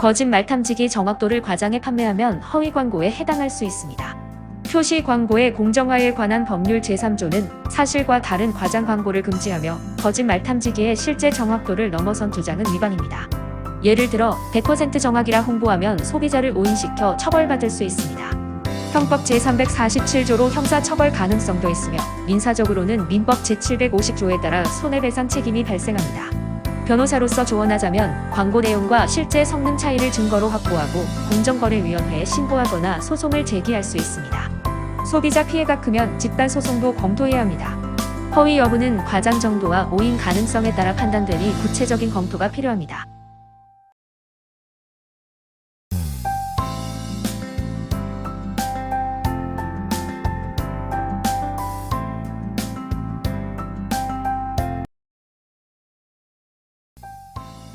거짓 말 탐지기 정확도를 과장해 판매하면 허위 광고에 해당할 수 있습니다. 표시 광고의 공정화에 관한 법률 제3조는 사실과 다른 과장 광고를 금지하며 거짓 말 탐지기의 실제 정확도를 넘어선 주장은 위반입니다. 예를 들어 100% 정확이라 홍보하면 소비자를 오인시켜 처벌받을 수 있습니다. 형법 제347조로 형사처벌 가능성도 있으며 민사적으로는 민법 제750조에 따라 손해배상 책임이 발생합니다. 변호사로서 조언하자면 광고 내용과 실제 성능 차이를 증거로 확보하고 공정거래위원회에 신고하거나 소송을 제기할 수 있습니다. 소비자 피해가 크면 집단 소송도 검토해야 합니다. 허위 여부는 과장 정도와 오인 가능성에 따라 판단되니 구체적인 검토가 필요합니다.